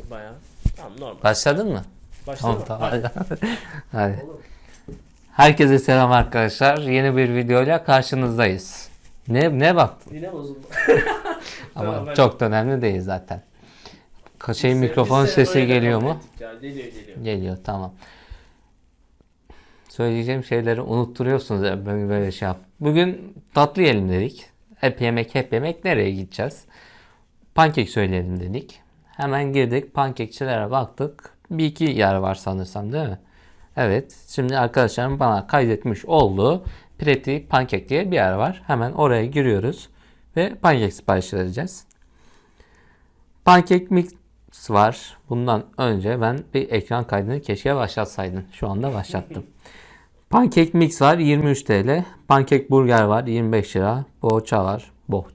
şey bayağı. Tamam normal. Başladın mı? Başlayalım. Tamam tamam. Hadi. Herkese selam arkadaşlar. Yeni bir videoyla karşınızdayız. Ne ne bak Yine bozuldu. ama Tamam, çok da önemli değil zaten. Şey Biz- mikrofon biz sesi geliyor mu? Ya. Geliyor geliyor. Geliyor tamam. Söyleyeceğim şeyleri unutturuyorsunuz ya böyle, böyle şey yap. Bugün tatlı yiyelim dedik. Hep yemek hep yemek nereye gideceğiz? Pankek söyleyelim dedik. Hemen girdik pankekçilere baktık. Bir iki yer var sanırsam değil mi? Evet. Şimdi arkadaşlarım bana kaydetmiş olduğu Preti Pankek diye bir yer var. Hemen oraya giriyoruz ve pankek sipariş vereceğiz. Pankek mix var. Bundan önce ben bir ekran kaydını keşke başlatsaydın. Şu anda başlattım. Pankek mix var 23 TL. Pankek burger var 25 lira. Poğaça var. Bo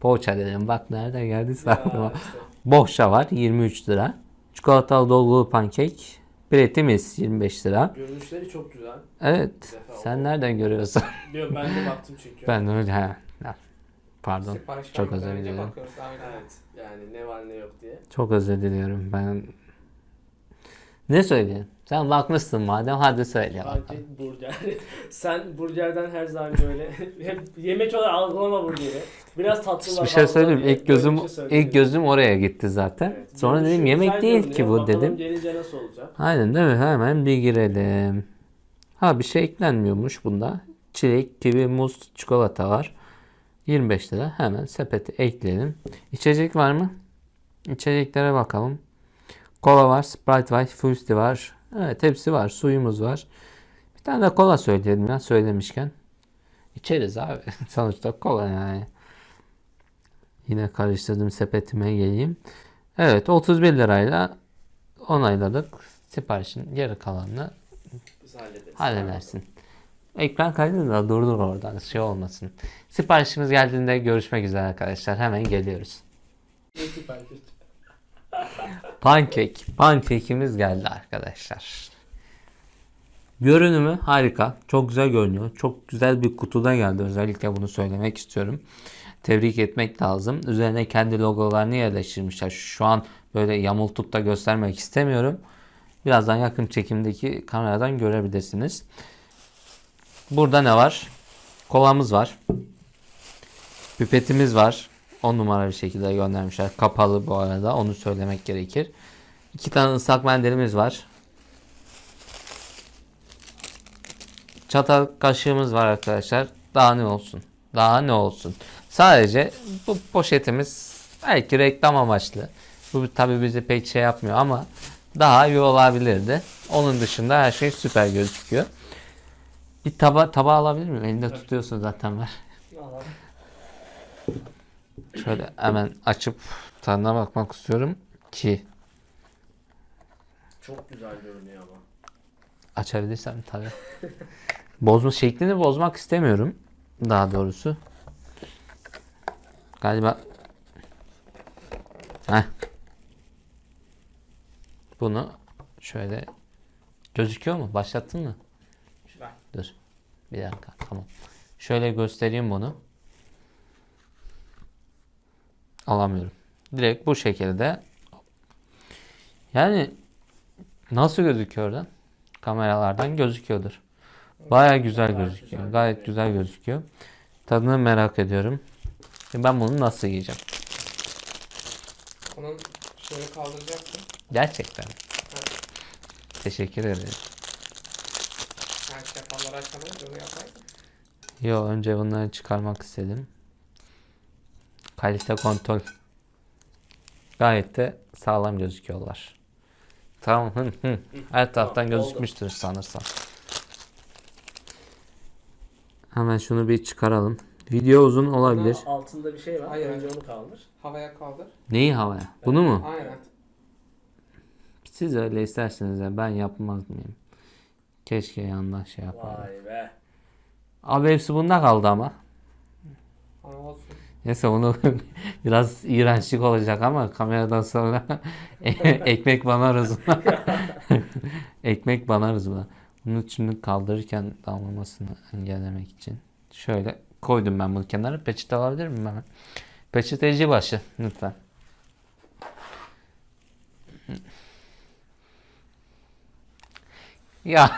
Poğaça dedim. Bak nereden geldiyse aklıma. İşte. Bohça var 23 lira. Çikolatalı dolgulu pankek. Biletimiz 25 lira. Görünüşleri çok güzel. Evet. Sen nereden görüyorsun? Diyor ben de baktım çünkü. ben de öyle. ha, ha. Pardon. Sipariş Çok özür aynen. Evet. Yani ne var ne yok diye. Çok özür diliyorum. Ben ne söyleyeyim? Sen bakmışsın madem hadi söyle bakalım. Pankek burger. Sen burgerden her zaman böyle hep yemek olarak algılama burgeri. Biraz tatlı var. Bir şey fazla söyleyeyim. diye İlk gözüm şey ilk gözüm oraya gitti zaten. Evet. Sonra dedim yemek değil ki bu Bakalım dedim. gelince nasıl olacak? Aynen değil mi? Hemen bir girelim. Ha bir şey eklenmiyormuş bunda. Çilek, kivi, muz, çikolata var. 25 lira. Hemen sepete ekleyelim. İçecek var mı? İçeceklere bakalım. Kola var, Sprite var, Fusti var. Evet hepsi var. Suyumuz var. Bir tane de kola söyleyelim ya söylemişken. İçeriz abi. Sonuçta kola yani. Yine karıştırdım sepetime geleyim. Evet 31 lirayla onayladık. Siparişin geri kalanını halledersin. Ekran kaydını da durdur oradan şey olmasın. Siparişimiz geldiğinde görüşmek üzere arkadaşlar. Hemen geliyoruz. Pankek. Pankekimiz geldi arkadaşlar. Görünümü harika. Çok güzel görünüyor. Çok güzel bir kutuda geldi. Özellikle bunu söylemek istiyorum. Tebrik etmek lazım. Üzerine kendi logolarını yerleştirmişler. Şu an böyle yamultup da göstermek istemiyorum. Birazdan yakın çekimdeki kameradan görebilirsiniz. Burada ne var? Kolamız var. Pipetimiz var. 10 numara bir şekilde göndermişler. Kapalı bu arada. Onu söylemek gerekir. İki tane ıslak mendilimiz var. Çatal kaşığımız var arkadaşlar. Daha ne olsun? Daha ne olsun? Sadece bu poşetimiz belki reklam amaçlı. Bu tabi bizi pek şey yapmıyor ama daha iyi olabilirdi. Onun dışında her şey süper gözüküyor. Bir taba taba alabilir miyim? Elinde tutuyorsun zaten var. Şöyle hemen açıp tadına bakmak istiyorum ki Çok güzel görünüyor ama. açabilirsem tabii. Bozma şeklini bozmak istemiyorum. Daha doğrusu. Galiba Heh. Bunu şöyle gözüküyor mu? Başlattın mı? Ver. Dur. Bir dakika. Tamam. Şöyle göstereyim bunu. Alamıyorum. Direkt bu şekilde. Yani nasıl gözüküyor oradan? Kameralardan gözüküyordur. Baya güzel gözüküyor. Gayet güzel gözüküyor. Tadını merak ediyorum. Ben bunu nasıl yiyeceğim? Onun şöyle kaldıracaksın. Gerçekten. Teşekkür ederim. Şey yapanlar açamayız onu yapaydın. Yo önce bunları çıkarmak istedim. Kalite kontrol. Gayet de sağlam gözüküyorlar. Tamam. Hı, hı. Her taraftan Tamam, oldu. gözükmüştür sanırsam. Hemen şunu bir çıkaralım. Video uzun olabilir. Ama altında bir şey var. Hayır, Önce onu kaldır. Havaya kaldır. Neyi havaya? Bunu mu? Aynen. Siz öyle isterseniz ya ben yapmaz mıyım? Keşke yandan şey yapardım. Vay be. Abi hepsi bunda kaldı ama. Ama olsun. Neyse onu biraz iğrençlik olacak ama kameradan sonra ekmek banarız buna. ekmek banarız buna. Bunun için kaldırırken damlamasını engellemek için. Şöyle koydum ben bunu kenara. Peçete alabilir miyim hemen? Peçeteci başı lütfen. Ya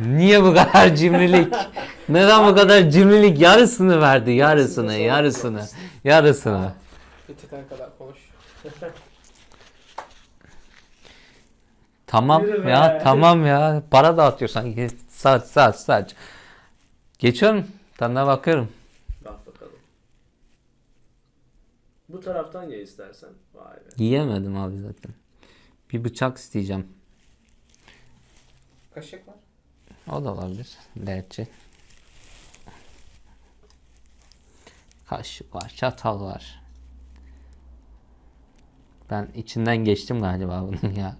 niye bu kadar cimrilik? Neden bu kadar cimrilik? Yarısını verdi, yarısını, yarısını, yarısını. Bitene kadar konuş. Tamam Yürü be. ya, tamam ya. Para dağıtıyorsan git, saç, saç, saç. Geçiyorum, tadına bakıyorum. Bak bakalım. Bu taraftan ye istersen. Vay be. Yiyemedim abi zaten. Bir bıçak isteyeceğim. Kaşık var. O da olabilir. Gerçi. Kaşık var, çatal var. Ben içinden geçtim galiba bunun ya.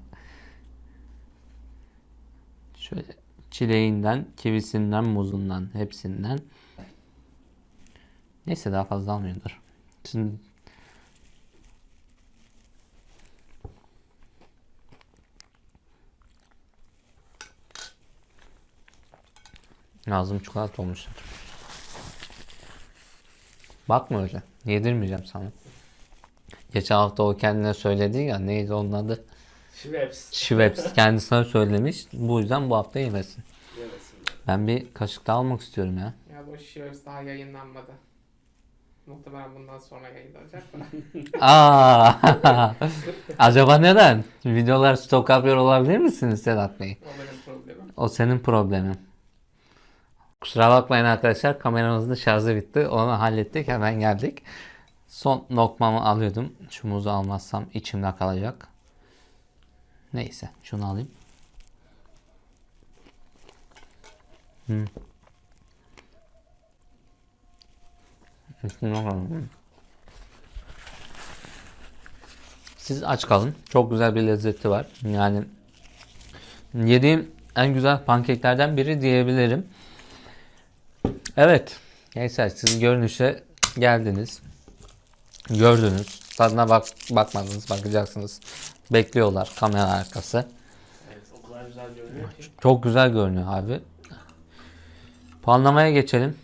Şöyle çileğinden, kivisinden, muzundan, hepsinden. Neyse daha fazla almıyordur. Şimdi Ağzım çikolata olmuş. Bakma öyle. Yedirmeyeceğim sana. Geçen hafta o kendine söyledi ya neydi onun adı? Schweppes. Schweppes kendisine söylemiş. Bu yüzden bu hafta yemesin. Yemesin. Ben bir kaşık daha almak istiyorum ya. Ya bu Shivers daha yayınlanmadı. Muhtemelen bundan sonra yayınlanacak da. Aa! Acaba neden? Videolar stok yapıyor olabilir misiniz Sedat Bey? O benim problemim. O senin problemin. Kusura bakmayın arkadaşlar kameramızın şarjı bitti. Onu hallettik hemen geldik. Son lokmamı alıyordum. Şu muzu almazsam içimde kalacak. Neyse şunu alayım. Hmm. Siz aç kalın. Çok güzel bir lezzeti var. Yani yediğim en güzel pankeklerden biri diyebilirim. Evet. Neyse siz görünüşe geldiniz. Gördünüz. Tadına bak bakmadınız. Bakacaksınız. Bekliyorlar kamera arkası. Evet o kadar güzel görünüyor ki. Çok güzel görünüyor abi. Puanlamaya geçelim.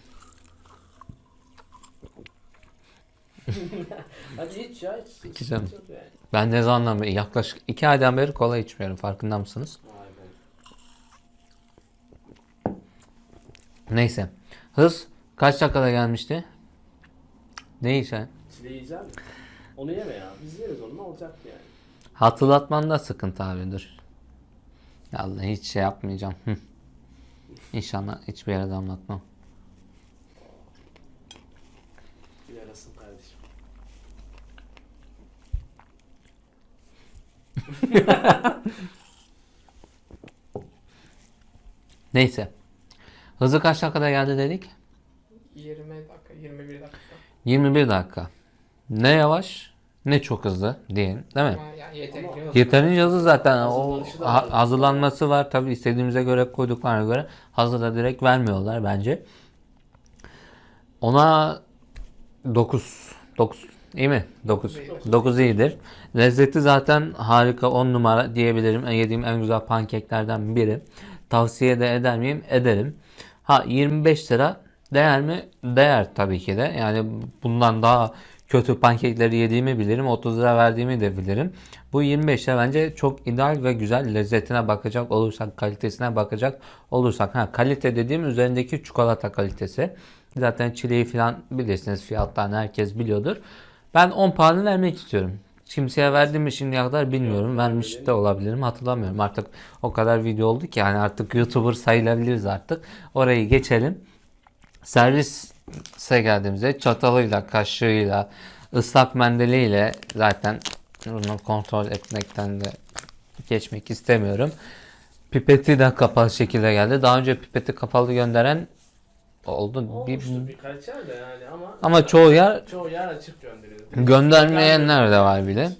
Hadi iç ya iç. iç. İçeceğim. Çok yani. Ben ne zamandan beri yaklaşık 2 aydan beri kola içmiyorum. Farkında mısınız? Neyse. Hız kaç dakikada gelmişti? Neyse. Çile yiyecek misin? Onu yeme ya. Biz yeriz onu ne olacak yani. Hatırlatmanda sıkıntı abidir. Ya Allah hiç şey yapmayacağım. Hı. İnşallah hiçbir yere damlatmam. Bir kardeşim. Neyse. Hızı kaç dakikada geldi dedik? 20 dakika, 21 dakika. 21 dakika. Ne yavaş ne çok hızlı diyelim değil mi? Yani yeterince hızlı. Yeterince hızlı zaten o ha- hazırlanması var. Tabi istediğimize göre koyduklarına göre hazır da direkt vermiyorlar bence. Ona 9 9 iyi mi? 9 iyidir. 9 iyidir. Lezzeti zaten harika 10 numara diyebilirim. Yediğim en güzel pankeklerden biri. Tavsiye de eder miyim? Ederim. Ha 25 lira değer mi? Değer tabii ki de. Yani bundan daha kötü pankekleri yediğimi bilirim. 30 lira verdiğimi de bilirim. Bu 25 lira bence çok ideal ve güzel. Lezzetine bakacak olursak, kalitesine bakacak olursak. Ha kalite dediğim üzerindeki çikolata kalitesi. Zaten çileği falan bilirsiniz fiyatlarını herkes biliyordur. Ben 10 puanı vermek istiyorum. Kimseye verdim mi şimdiye kadar bilmiyorum. Yok, Vermiş de olabilirim hatırlamıyorum. Artık o kadar video oldu ki yani artık YouTuber sayılabiliriz artık. Orayı geçelim. Servise geldiğimizde çatalıyla, kaşığıyla, ıslak mendiliyle zaten bunu kontrol etmekten de geçmek istemiyorum. Pipeti de kapalı şekilde geldi. Daha önce pipeti kapalı gönderen oldu. Bir, Olmuştur birkaç yer de yani ama ama çoğu yer çoğu yer açık gönderiyor. Göndermeyenler de var bile.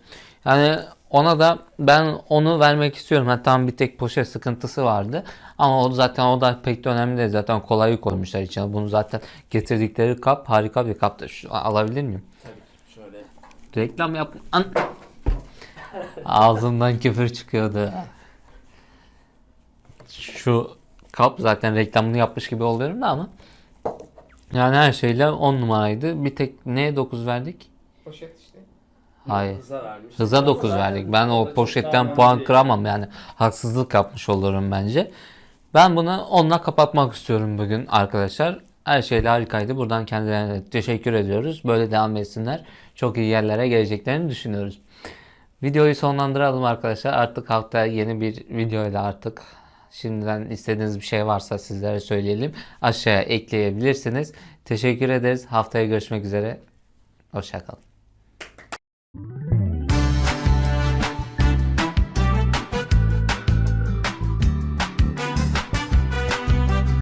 Yani ona da ben onu vermek istiyorum. Hatta bir tek poşet sıkıntısı vardı. Ama o zaten o da pek de önemli değil. Zaten kolayı koymuşlar içine. Bunu zaten getirdikleri kap harika bir kaptır. Şu, alabilir miyim? Tabii şöyle. Reklam yap. An- Ağzımdan küfür çıkıyordu. Şu kap zaten reklamını yapmış gibi oluyorum da ama. Yani her şeyle 10 numaraydı. Bir tek neye 9 verdik? Poşet işte. Hayır. Hıza vermiş. Hıza 9 Zaten verdik. Ben o poşetten puan kıramam yani. Haksızlık yapmış olurum bence. Ben bunu onunla kapatmak istiyorum bugün arkadaşlar. Her şeyle harikaydı. Buradan kendilerine teşekkür ediyoruz. Böyle devam etsinler. Çok iyi yerlere geleceklerini düşünüyoruz. Videoyu sonlandıralım arkadaşlar. Artık haftaya yeni bir videoyla artık şimdiden istediğiniz bir şey varsa sizlere söyleyelim. Aşağıya ekleyebilirsiniz. Teşekkür ederiz. Haftaya görüşmek üzere. Hoşçakalın.